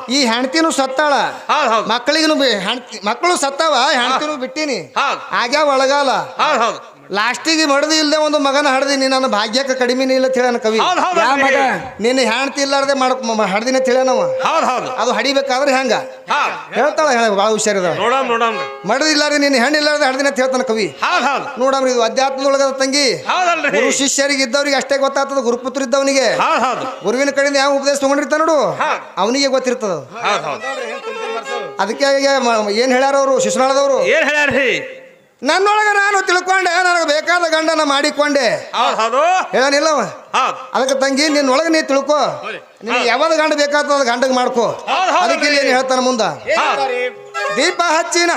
ಈ ಹೆಂಡತಿನೂ ಸತ್ತಾಳ. ಮಕ್ಕಳಿಗೂ ಮಕ್ಕಳು ಸತ್ತಾವ ಹೆಂಡತಿನೂ ಬಿಟ್ಟಿನಿ. ಆಗ್ಯಾವ ಒಳಗಾಲ. ಲಾಸ್ಟಿಗೆ ಮಡದಿ ಇಲ್ಲದೆ ಒಂದು ಮಗನ ಹಡ್ದಿನಿ ನನ್ನ ಭಾಗ್ಯಕ್ಕೆ ಕಡಿಮೆನೇ ಇಲ್ಲ ಅಂತ ಹೇಳ ಕವಿ. ನಿನ್ನ ಹೆಣ್ತಿ ಇಲ್ಲಾರ್ದೆ ಮಾಡಕ್ ಹಡ್ದಿನ ಹೌದ್ ಅದು ಹಡಿಬೇಕಾದ್ರೆ ಹೆಂಗ? ಹೇಳ್ತಾಳ ಹೇಳ ಭಾಳ ಹುಷಾರಿದ. ಮಡದಿಲ್ಲಾರ ನೋಡಮ್. ಮಡದಿ ಇಲ್ಲಾರ್ದೆ ನಿನ್ನ ಹೆಣ್ಣು ಇಲ್ಲಾರ್ದೆ ಹಡ್ದಿನ ಹೇಳ್ತಾನ ಕವಿ. ನೋಡಮ್ರಿ ಇದು ಅಧ್ಯಾತ್ಮದೊಳಗದ ತಂಗಿ. ಗುರು ಶಿಷ್ಯರಿಗೆ ಇದ್ದವ್ರಿಗೆ ಅಷ್ಟೇ ಗೊತ್ತಾಗ್ತದ ಗುರುಪುತ್ರ ಇದ್ದವನಿಗೆ. ಗುರುವಿನ ಕಡೆಯಿಂದ ಯಾವ ಉಪದೇಶ ತಗೊಂಡಿರ್ತಾನ ನೋಡು. ಅವನಿಗೆ ಗೊತ್ತಿರ್ತದ. ಅದಕ್ಕೆ ಏನ್ ಹೇಳ್ಯಾರ ಅವರು? ಶಿಶುನಾಳದವರು ಏನ್ ನನ್ನೊಳಗ ನಾನು ತಿಳ್ಕೊಂಡೆ ನನಗೆ ಬೇಕಾದ ಗಂಡನ ಮಾಡಿಕೊಂಡೆ. ಹೇಳನಿಲ್ಲವ ಅದಕ್ಕೆ ತಂಗಿ ನಿನ್ನೊಳಗೆ ನೀ ತಿಳ್ಕೊ. ನಿನಗೆ ಯಾವ್ದು ಗಂಡ ಬೇಕಾಗ್ತದ ಗಂಡಗೆ ಮಾಡ್ಕೊ. ಅದಕ್ಕೆ ಏನು ಹೇಳ್ತಾನ ಮುಂದ? ದೀಪ ಹಚ್ಚಿನ.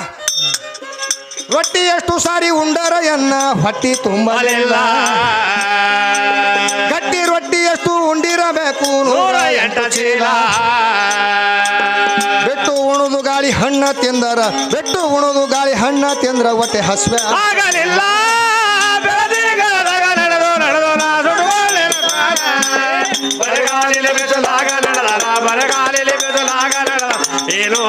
ರೊಟ್ಟಿ ಎಷ್ಟು ಸಾರಿ ಉಂಡರ ಎನ್ನ ಹೊಟ್ಟಿ ತುಂಬಲಿಲ್ಲ. ಗಟ್ಟಿ ರೊಟ್ಟಿ ಎಷ್ಟು ಉಂಡಿರಬೇಕು ನೂರ ಎಂಟ ಚೀಲ. ಗಾಳಿ ಹಣ್ಣ ತಿಂದರ ಬೆಟ್ಟು ಉಣುದು ಗಾಳಿ ಹಣ್ಣ ತಿಂದ್ರ ಒಟ್ಟೆ ಹಸ್ವೆ ಆಗಲಿಲ್ಲ ಬಿಸಿಲಾಗ ಬಿಸಿಲಾಗ ನಡೆದ ಏನೂ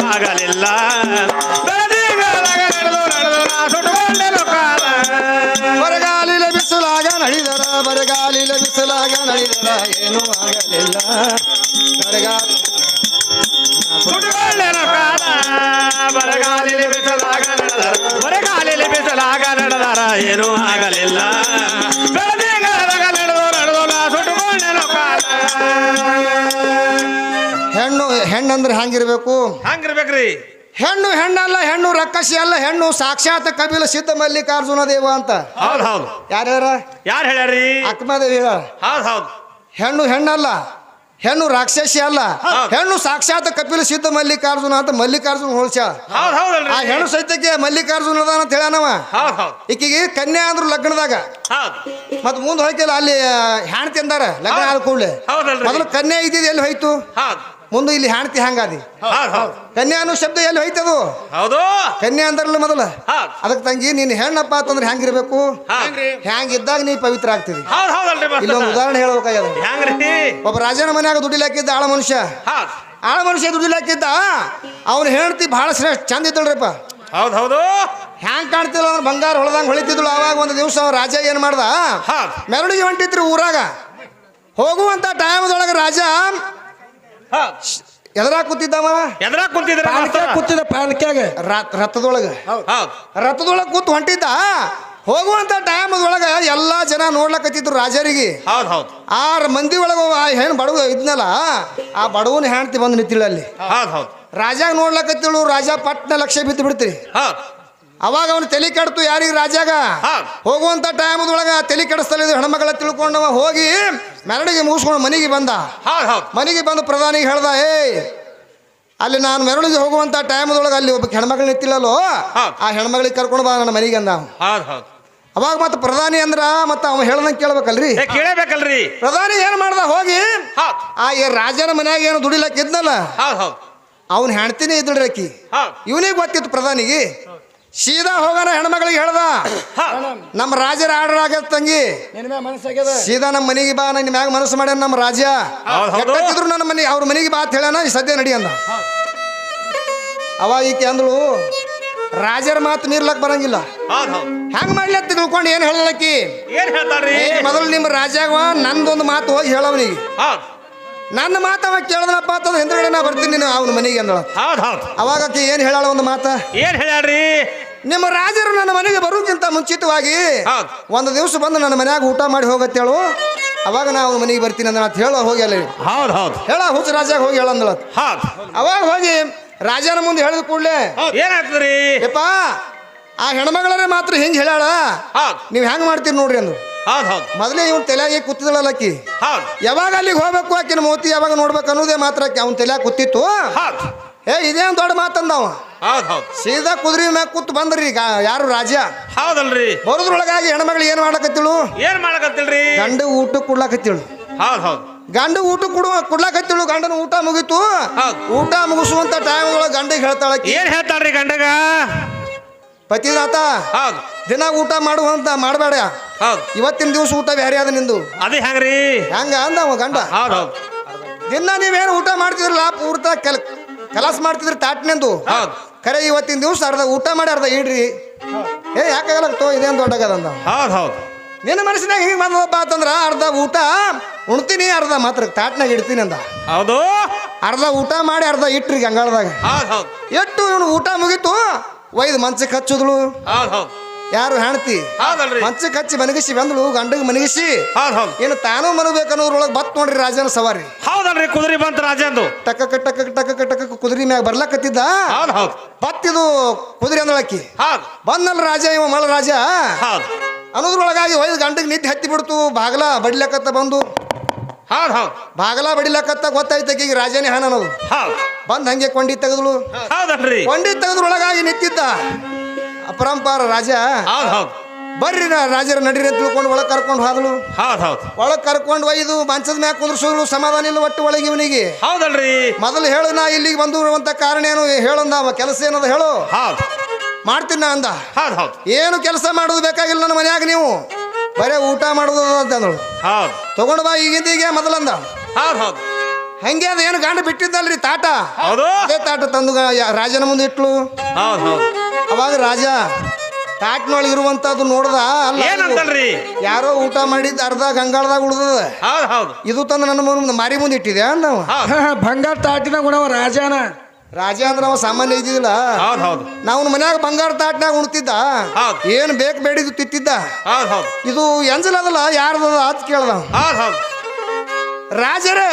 ಬರಗಾಲಿಲ ಬಿಸಿಲಾಗ ನಡೆದರ ಬರಗಾಲಿಲ ಬಿಸಿಲಾಗ ನಡೆದರ ಏನೂ ಆಗಲಿಲ್ಲ. ಬರಗಾಲ ಬರಗಾಲಿಲಿ ಬಿಸಲಾಗ ನಡೆದಾರ. ಬರಗಾಲಿಲಿ ಬಿಸಲಾಗ ನಡೆದಾರ. ಏನೂ ಆಗಲಿಲ್ಲ. ಹೆಣ್ಣು ಹೆಣ್ಣಂದ್ರೆ ಹೆಂಗಿರ್ಬೇಕು? ಹಂಗಿರ್ಬೇಕ್ರಿ. ಹೆಣ್ಣು ಹೆಣ್ಣಲ್ಲ ಹೆಣ್ಣು ರಕ್ಕಸಿ ಅಲ್ಲ ಹೆಣ್ಣು ಸಾಕ್ಷಾತ್ ಕಪಿಲ ಸಿದ್ಧ ಮಲ್ಲಿಕಾರ್ಜುನ ದೇವ ಅಂತ. ಹೌದ್ ಹೌದು. ಯಾರ್ಯಾರ? ಯಾರು ಹೇಳ್ಯಾರಿ ಅಕ್ಮದೇವಿ ಹೇಳ ಹೌದ್ ಹೌದು. ಹೆಣ್ಣು ಹೆಣ್ಣಲ್ಲ ಹೆಣ್ಣು ರಾಕ್ಷಸಿ ಅಲ್ಲ. ಹೆಣ್ಣು ಸಾಕ್ಷಾತ್ ಕಪಿಲ ಸಿದ್ಧ ಮಲ್ಲಿಕಾರ್ಜುನ ಅಂತ ಮಲ್ಲಿಕಾರ್ಜುನ ಹೋಲ್ಸ ಆ ಹೆಣ್ಣು ಸಹಿತಕ್ಕೆ ಮಲ್ಲಿಕಾರ್ಜುನ ಅದ ಅಂತ ಹೇಳ್ಯಾನವ ಹೌದ್ ಈಕಿಗೆ ಕನ್ಯಾ ಅಂದ್ರು ಲಗ್ನದಾಗ. ಮತ್ ಮುಂದೆ ಹೋಯ್ತಿಲ್ಲ ಅಲ್ಲಿ ಹೆಣ್ ತಿಂದಾರ ಲಗ್ನ ಆದ ಕೂಡಲೇ. ಮೊದಲು ಕನ್ಯಾ ಇದ್ದಿದ್ದು ಎಲ್ಲಿ ಹೋಯ್ತು? ಮುಂದೆ ಇಲ್ಲಿ ಹೆಣ್ತಿ ಹಂಗಾದಿ. ಕನ್ಯಾ ಅನ್ನೋ ಶಬ್ದ ಎಲ್ಲಿ ಹೋಯ್ತದು? ಹೌದು. ಕನ್ಯಾ ಅಂದ್ರಲ್ಲ ಮೊದಲ. ಹೌದ್. ಅದಕ್ಕೆ ತಂಗಿ ನೀನು ಹೆಣ್ಣಪ್ಪ ಅಂತಂದ್ರೆ ಹೆಂಗಿರ್ಬೇಕು? ಹೆಂಗಿದ್ದಾಗ ನೀ ಪವಿತ್ರ ಆಗ್ತೀರಿ ಇಲ್ಲೊಂದು ಉದಾಹರಣೆ ಹೇಳ್ಬೇಕಾಗ್ಯದ. ಹೆಂಗ್ರಿ? ಒಬ್ಬ ರಾಜನ ಮನ್ಯಾಗ ದುಡಿಲಾಕಿದ್ದ ಆಳ ಮನುಷ್ಯ. ಆಳ ಮನುಷ್ಯ ದುಡಿಲಾಕಿದ್ದ ಅವನು ಹೇಳ್ತಿ ಬಹಳ ಶ್ರೇಷ್ಠ ಚಂದ ಇದ್ದಳ್ರಿಪ್ಪ. ಹೌದ್ ಹೌದು. ಹ್ಯಾಂಗ್ ಕಾಣ್ತಿಲ್ಲ ಅಂದ್ರೆ ಬಂಗಾರ ಹೊಳದಂಗ್ ಹೊಳಿತಿದ್ಳು. ಅವಾಗ ಒಂದು ದಿವಸ ರಾಜ ಏನು ಮಾಡ್ದ? ಮೆರಳಿಗೆ ಮೆರವಣಿಗೆ ಹೊಂಟಿತ್ರಿ ಊರಾಗ. ಹೋಗುವಂತ ಟೈಮ್ದೊಳಗೆ ರಾಜ ಎದರಾಗ ಕೂತಿದ್ದವ? ಎದ್ರಾಗ ಕುಂತಿದ್ರ ಪಾಲಕ್ಯಾಗ ಕೂತಿದ ಪಾನಕ್ಯಾಗ ರಥದೊಳಗ. ರಥದೊಳಗೆ ಕೂತ್ ಹೊಂಟಿದ್ದ? ಹೋಗುವಂತ ಟೈಮ್ದೊಳಗೆ ಎಲ್ಲಾ ಜನ ನೋಡ್ಲಕತ್ತಿದ್ರು ರಾಜರಿಗೆ. ಹೌದ್ ಹೌದ್. ಆರು ಮಂದಿ ಒಳಗ ಹೆಣ್ ಬಡವ ಇದ್ನಲ್ಲ ಆ ಬಡವನ ಹೆಣ್ತಿ ಬಂದ್ ನಿಂತಿಲ್ಲ ಅಲ್ಲಿ. ಹೌದ್ ಹೌದ್. ರಾಜಾಗ ನೋಡ್ಲಕತ್ತಿಳು ರಾಜ ಪಟ್ನ ಲಕ್ಷ ಬಿತ್ತು ಬಿಡ್ತೀರಿ. ಅವಾಗ ಅವನು ತಲೆ ಕೆಡ್ತು ಯಾರಿಗೆ ರಾಜ್ಯಾಗ. ಹೋಗುವಂತ ಟೈಮದೊಳಗ ತಲೆ ಕೆಡಿಸ್ತಲ್ಲ ಹೆಣ್ಮಗಳ ತಿಳ್ಕೊಂಡವ ಹೋಗಿ ಮೆರಳಿಗೆ ಮುಗಿಸ್ಕೊಂಡು ಮನೆಗೆ ಬಂದ. ಮನೆಗೆ ಬಂದು ಪ್ರಧಾನಿಗೆ ಹೇಳ್ದ ಏ ಅಲ್ಲಿ ನಾನು ಮೆರಳಿಗೆ ಹೋಗುವಂತ ಟೈಮ್ದೊಳಗೆ ಅಲ್ಲಿ ಒಬ್ಬ ಹೆಣ್ಮಗಳು ನಿಂತಿಲ್ಲಲ್ಲೋ? ಆ ಹೆಣ್ಮಗಳಿಗೆ ಕರ್ಕೊಂಡು ಬಾ ನನ್ನ ಮನೆಗೆ ಅಂದ ಅವಾಗ ಮತ್ತೆ ಪ್ರಧಾನಿ ಅಂದ್ರ ಮತ್ತೆ ಅವ ಹೇಳ್ದಂಗೆ ಕೇಳ್ಬೇಕಲ್ರಿ? ಕೇಳಬೇಕಲ್ರಿ. ಪ್ರಧಾನಿ ಏನ್ ಮಾಡ್ದ? ಹೋಗಿ. ಆ ರಾಜನ ಮನ್ಯಾಗ ಏನು ದುಡಿಲಕ್ಕ ಇದ್ನಲ್ಲ? ಅವನ ಹೆಣ್ತಿನೇ ಇದ್ದಳ್ರಿ ಇವನಿಗೆ ಗೊತ್ತಿತ್ತು ಪ್ರಧಾನಿಗೆ. ಸೀದಾ ಹೋಗೋಣ ಹೆಣ್ಮಗಳಿಗೆ ಹೇಳ್ದ. ನಮ್ಮ ರಾಜರ ಆರ್ಡರ್ ಆಗತ್ತ ತಂಗಿ. ಸೀದಾ ನಮ್ಮ ಮನೆಗೆ ಬಾ ನಿನ್ನ ಮ್ಯಾಗ ಮನಸ್ಸು ಮಾಡ್ಯಾನ ನಮ್ಮ ರಾಜ. ನನ್ನ ಮನೆ ಅವ್ರ ಮನೆಗೆ ಬಾ ಅಂತ ಹೇಳೋಣ ಈ ಸದ್ಯ ನಡಿ ಅಂದ. ಅವಾಗ ಈಕೆ ಅಂದಳು ರಾಜರ ಮಾತು ಮೀರ್ಲಕ್ ಬರಂಗಿಲ್ಲ. ಹೆಂಗ್ ಮಾಡ್ಲಿ ಅಂತ ತಿಳ್ಕೊಂಡು ಏನು ಹೇಳಲಕ್ಕಿ ಏನ್ ಮೊದಲು ನಿಮ್ಮ ರಾಜಾಗ ನಂದೊಂದು ಮಾತು ಹೋಗಿ ಹೇಳವನಿಗೆ ನನ್ನ ಮಾತು ಅವಾಗ ಕೇಳಿದ್ರಪ್ಪ ಅಂತಂದ್ರೆ ಹಿಂದ್ಗಡೆ ನಾ ಬರ್ತೀನಿ ನೀನು ಅವನ ಮನೆಗೆ ಅಂದಳ. ಅವಾಗ ಏನು ಹೇಳಾಳ ಒಂದು ಮಾತ? ಏನ್ ಹೇಳ್ಯಾಳ್ರಿ ನಿಮ್ಮ ರಾಜರು ನನ್ನ ಮನೆಗೆ ಬರೋಕ್ಕಿಂತ ಮುಂಚಿತವಾಗಿ. ಒಂದು ದಿವಸ ಬಂದು ನನ್ನ ಮನ್ಯಾಗ ಊಟ ಮಾಡಿ ಹೋಗತ್ತೇಳು. ಅವಾಗ ನಾ ಅವನ ಮನೆಗೆ ಬರ್ತೀನಿ ಅಂದ್ರೆ ಅಂತ ಹೇಳೋ ಹೋಗಿ ಅಲ್ಲಿ. ಹೌದು ಹೌದ್. ಹೇಳ ಹುಚ್ಚ ರಾಜಾಗ ಹೋಗಿ ಹೇಳಂದಳ. ಹೌದು. ಅವಾಗ ಹೋಗಿ ರಾಜನ ಮುಂದೆ ಹೇಳಿದ ಕೂಡಲೇ ಏನಾಗ್ತದ್ರಿ? ಯಪ್ಪ ಆ ಹೆಣ್ಮಗಳರೇ ಮಾತ್ರ ಹಿಂಗೆ ಹೇಳಾಳ ನೀವ್ ನೀವು ಹೆಂಗೆ ಮಾಡ್ತೀರಿ ನೋಡ್ರಿ ಅಂದ್ರು. ಹೌದು ಹೌದು. ಮೊದಲೇ ಇವನ್ ತಲೆಯಾಗಿ ಕೂತಿದಳಲ್ಲಕ್ಕಿ ಹೌದ್. ಯಾವಾಗ ಅಲ್ಲಿಗೆ ಹೋಗ್ಬೇಕು ಆಕಿನ ಮೋತಿ ಯಾವಾಗ ನೋಡ್ಬೇಕು ಅನ್ನೋದೇ ಮಾತ್ರ ಅವ್ನ ತಲೆಯಾಗ ಕೂತಿತ್ತು. ಏ ಇದೇನು ದೊಡ್ಡ ಮಾತಂದವ? ಹೌದು ಹೌದ್. ಸೀದಾ ಕುದುರೆ ಮ್ಯಾಗ ಕೂತ್ ಬಂದ್ರಿ ಈಗ ಯಾರು ರಾಜ ಹೌದಲ್ರಿ. ಬರೋದ್ರೊಳಗಾಗಿ ಹೆಣ್ಮಗಳು ಏನು ಮಾಡಕತ್ತಿಳು ಏನ್ ಮಾಡಕತ್ತಿಲ್ರಿ ಗಂಡ ಊಟ ಕೊಡ್ಲಾಕತ್ತಿಳು. ಹೌದು ಹೌದು. ಗಂಡ ಊಟ ಕೊಡುವ ಕೊಡ್ಲಾಕತ್ತಿಳು ಗಂಡನ ಊಟ ಮುಗೀತು. ಹೌದ್. ಊಟ ಮುಗಿಸುವಂತ ಟೈಮ್ ಒಳಗೆ ಗಂಡಿಗೆ ಹೇಳ್ತಾಳ ಏನ್ ಹೇಳ್ತಾಳ್ರಿ ಗಂಡಗ? ಪತಿದಾತ ಹೌದು. ದಿನ ಊಟ ಮಾಡುವಂತ ಮಾಡಬೇಡ. ಹೌದು. ಇವತ್ತಿನ ದಿವಸ ಊಟ ಬೇರೆ ಅದ ನಿಂದು. ಅದೇ ಹೆಂಗ್ರಿ? ಹೆಂಗ ಅಂದ ಅವ ಗಂಡ? ಹೌದ್ ಹೌದ್. ದಿನ ನೀವೇನು ಊಟ ಮಾಡ್ತಿದ್ರಲ್ಲ ಪೂರ್ತ ಕೆಲ ಕೆಲಸ ಮಾಡ್ತಿದ್ರು ತಾಟ್ನೆಂದು ಕರೆ ಖರೆ ಇವತ್ತಿನ ದಿವಸ ಅರ್ಧ ಊಟ ಮಾಡಿ ಅರ್ಧ ಇಡ್ರಿ. ಏ ಯಾಕಾಗಲ್ಲ ತೋ ಇದೇನು ದೊಡ್ಡಗದಂದ ಹೌದು ಹೌದು. ನಿನ್ನ ಮನಸ್ಸಿನಾಗ ಹಿಂಗೆ ಬಂದದಪ್ಪ ಅಂತಂದ್ರ ಅರ್ಧ ಊಟ ಉಣ್ತೀನಿ ಅರ್ಧ ಮಾತ್ರ ತಾಟ್ನಾಗ ಇಡ್ತೀನಿ ಅಂದ. ಹೌದು. ಅರ್ಧ ಊಟ ಮಾಡಿ ಅರ್ಧ ಇಟ್ರಿ ಗಂಗಾಳದಾಗ. ಹೌದು ಹೌದ್. ಎಷ್ಟು ಇವನು ಊಟ ಮುಗೀತು ಒಯ್ದು ಮನ್ಸಿಗೆ ಹಚ್ಚುದ್ಳು. ಹೌದು ಹೌದ್. ಯಾರು ಹೆಣ್ತಿ ಹೌದಲ್ರಿ. ಮಂಚಕ್ಕೆ ಹಚ್ಚಿ ಮನಗಿಸಿ ಬಂದಳು ಗಂಡಗೆ ಮನಗಿಸಿ. ಹೌದ್ ಹೌದ್. ಏನು ತಾನು ಮನಬೇಕನ್ನೋರೊಳಗೆ ಬತ್ ನೋಡ್ರಿ ರಾಜನ ಸವಾರಿ. ಹೌದಲ್ರಿ ಕುದುರೆ ಬಂತ ರಾಜಂದು. ಟಕ್ಕ ಟಕ್ಕ ಟಕ್ಕ ಟಕ್ಕ ಕುದುರೆ ಮ್ಯಾಗ ಬರ್ಲಕತ್ತಿದ್ದ? ಹೌದ್ ಹೌದ್. ಬತ್ತಿದು ಕುದುರೆ ಅಂದಳಕ್ಕಿ. ಹೌದ್. ಬಂದಲ್ಲ ರಾಜ ಇವ ಮಳ ರಾಜ? ಹೌದ್. ಅನ್ನೋದ್ರೊಳಗಾಗಿ ಒಯ್ದು ಗಂಡಗೆ ನಿದ್ದೆ ಹತ್ತಿ ಬಿಡ್ತು ಬಾಗಲ ಬಡಿಲಕತ್ತ ಬಂದು. ಹೌದ್ ಹೌದ್. ಬಾಗಲ ಬಡಿಲಕತ್ತ ಗೊತ್ತಾಯ್ತು ಈಗ ರಾಜನೇ ಹಾನ ಅನ್ನೋದು ಹೌದ್. ಬಂದ್ ಹಂಗೆ ಕೊಂಡಿ ತೆಗೆದಳು. ಹೌದಲ್ರಿ. ಕೊಂಡಿ ತೆಗೆದ್ರೊಳಗಾಗಿ ನಿಂತಿದ್ದ. ಅಪರಂಪಾರ ರಾಜ. ಹೌದು ಹೌದು. ಬರ್ರಿ ನಾ ರಾಜರ ನಡಿರಿ ತಿಳ್ಕೊಂಡು ಒಳಗೆ ಕರ್ಕೊಂಡು ಹೋಗ್ಲು. ಹೌದು ಹೌದು. ಒಳಗೆ ಕರ್ಕೊಂಡು ಒಯ್ದು ಮಂಚದ ಮ್ಯಾಗ ಕುಂದ್ರಸೋಳು ಸಮಾಧಾನ ಇಲ್ಲ ಒಟ್ಟು ಒಳಗೆ ಇವನಿಗೆ. ಹೌದಲ್ರಿ. ಮೊದಲು ಹೇಳು ನಾ ಇಲ್ಲಿಗೆ ಬಂದಿರುವಂತ ಕಾರಣ ಏನು? ಹೇಳಂದ ಅವ. ಕೆಲಸ ಏನದ ಹೇಳು. ಹೌದು. ಮಾಡ್ತೀನಿ ನಾ ಅಂದ. ಹೌದು ಹೌದು. ಏನು ಕೆಲಸ ಮಾಡೋದು ಬೇಕಾಗಿಲ್ಲ ನನ್ನ ಮನ್ಯಾಗ ನೀವು. ಬರೇ ಊಟ ಮಾಡೋದು ಅಂತಂದಳು ಹೌದ್. ತಗೊಂಡು ಬಾ ಈಗಿಂದೀಗೆ ಮೊದಲಂದ ಹೌದು ಹೌದು. ಹಂಗೆ ಅದು ಏನು ಗಂಡ ಬಿಟ್ಟಿದ್ದಲ್ರಿ ತಾಟ. ಹೌದು. ಅದೇ ತಾಟ ತಂದು ರಾಜನ ಮುಂದೆ ಇಟ್ಲು. ಹೌದು ಹೌದ್. ಅವಾಗ ರಾಜ ತಾಟ್ನೊಳಗೆ ಇರುವಂತದ್ದು ನೋಡ್ದ ಅಲ್ಲ ಏನಂತಲ್ರಿ? ಯಾರೋ ಊಟ ಮಾಡಿದ್ದು ಅರ್ಧ ಗಂಗಾಳದಾಗ ಉಳ್ದದ. ಹೌದ್ ಹೌದ್. ಇದು ತಂದು ನನ್ನ ಮುಂದೆ ಮಾರಿ ಮುಂದೆ ಇಟ್ಟಿದೆ ನಾವು ಬಂಗಾರ ತಾಟಿನ ಗುಣವ ರಾಜಾನ. ರಾಜ ಅಂದ್ರೆ ಅವ ಸಾಮಾನ್ಯ ಇದ್ದಿದ್ದಿಲ್ಲ. ಹೌದು ಹೌದ್. ನಾವು ಮನ್ಯಾಗ ಬಂಗಾರ ತಾಟ್ನಾಗ ಉಣ್ತಿದ್ದ. ಹೌದು. ಏನು ಬೇಕು ಬೇಡಿದ್ದು ತಿತ್ತಿದ್ದ. ಹೌದು ಹೌದು. ಇದು ಎಂಜಲದಲ್ಲ ಯಾರ್ದದ ಅದ್ ಕೇಳ್ದ ಹೌದ್ ಹೌದ್. ರಾಜರೇ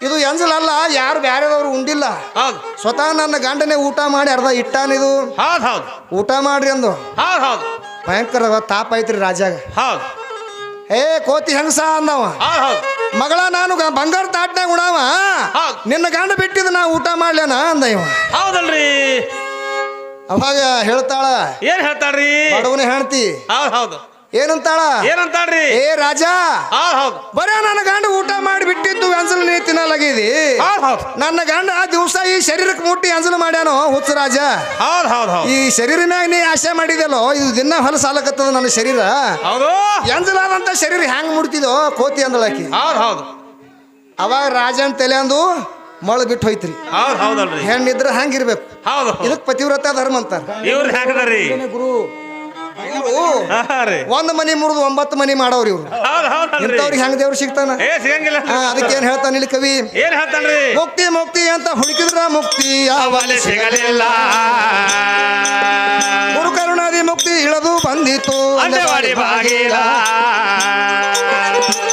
ಇದು ಎಂಜಲಲ್ಲ ಯಾರು ಬ್ಯಾರೆದವ್ರು ಉಂಡಿಲ್ಲ. ಹೌದು. ಸ್ವತಃ ನನ್ನ ಗಂಡನೇ ಊಟ ಮಾಡಿ ಅರ್ಧ ಇಟ್ಟಾನಿದು ಹೌದು ಹೌದು. ಊಟ ಮಾಡ್ರಿ ಅಂದು. ಹೌದು ಹೌದು. ಭಯಂಕರ ತಾಪ ಐತ್ರಿ ರಾಜಾಗ ಹೌದು. ಏ ಕೋತಿ ಹೆಂಗಸ ಅಂದವ. ಹೌದು ಹೌದ್. ಮಗಳ ನಾನು ಗ- ಬಂಗಾರ ತಾಟ್ನಾಗ ಉಣಾವ. ಹೌದು. ನಿನ್ನ ಗಂಡ ಬಿಟ್ಟಿದ್ದು ನಾ ಊಟ ಮಾಡ್ಲೇನ ಅಂದ ಇವ. ಹೌದಲ್ರಿ. ಅವಾಗ ಹೇಳ್ತಾಳ ಏನ್ ಹೇಳ್ತಾಳ್ರಿ? ಬಡವನ ಹೆಣ್ತಿ ಹೌದು ಹೌದ್. ಏನಂತಾಳ? ಏನಂತಾಳ್ರಿ? ಏ ರಾಜ ಬರೇ ನನ್ನ ಗಂಡ ಊಟ ಮಾಡಿ ಬಿಟ್ಟಿದ್ದು ಅಂಜಲ್ ನೀ ತಿನ್ನಲಾಗಿದಿ? ನನ್ನ ಗಂಡ ಆ ದಿವಸ ಈ ಶರೀರಕ್ಕೆ ಮುಟ್ಟಿ ಅಂಜಲ್ ಮಾಡ್ಯಾನೋ? ಹುಚ್ಚ ರಾಜ. ಹೌದ್ ಹೌದ್ ಹೌದ್. ಈ ಶರೀರ ಮ್ಯಾಗ ನೀ ಆಸೆ ಮಾಡಿದೆಲ್ಲೋ ಇದು ದಿನ ಹೊಲ ಸಾಲಕತ್ತದ ನನ್ನ ಶರೀರ. ಹೌದು. ಎಂಜಲಾದಂತ ಶರೀರ ಹ್ಯಾಂಗ್ ಮುಡ್ತಿದೋ ಕೋತಿ ಅಂದಳಾಕಿ. ಹೌದ್ ಹೌದು. ಅವಾಗ ರಾಜನ್ ತಲೆ ಅಂದು ಮಳ ಬಿಟ್ಟು ಹೋಯ್ತ್ರಿ. ಹೆಣ್ಣಿದ್ರ ಹಂಗಿರ್ಬೇಕು ಹೌದು ಇದಕ್ ಪತಿವ್ರತ ಧರ್ಮ ಅಂತಾರೆ. ಗುರು ಒಂದ್ ಮನಿ ಮುರಿದು ಒಂಬತ್ತು ಮನಿ ಮಾಡವ್ರಿ ಇವ್ರು. ಇಂಥವ್ರಿಗೆ ಹೆಂಗ್ ದೇವ್ರು ಸಿಗ್ತಾನ? ಏ ಸಿಗಂಗಿಲ್ಲ ಅದಕ್ಕೆ ಏನ್ ಹೇಳ್ತಾನ ಇಲ್ಲಿ ಕವಿ? ಏನ್ ಹೇಳ್ತಾನ್ರಿ? ಮುಕ್ತಿ ಮುಕ್ತಿ ಅಂತ ಹುಡುಕಿದ್ರ ಮುಕ್ತಿ ಅವಲ್ಲಿ ಸಿಗಲಿಲ್ಲ. ಗುರು ಕರುಣಾದಿ ಮುಕ್ತಿ ಇಳದು ಬಂದಿತ್ತು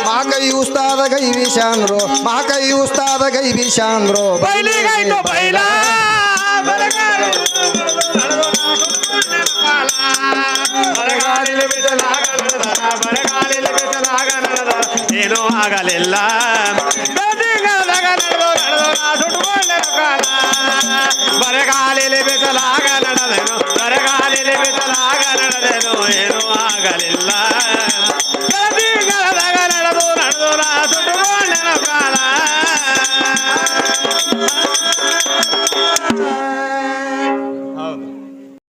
ಮಾಕೈ ಉಸ್ತಾದ ಗೈ ವಿಷಾಂದ್ರು ಮಾಕೈ ಉಸ್ತಾದ ಗೈ ವಿಷಾಂದ್ರು ಬೈಲಾ ಬೈಲ ಬರಗಾಲಿಲ್ಲ ಆಗಲಿಲ್ಲ ಬರಗಾಲಿಲಿ ಬಿಸಲಾಗ ನಡೆದನು ಬರಗಾಲಿಲಿ ಬಿಸಲಾಗ ಏನೂ ಆಗಲಿಲ್ಲ.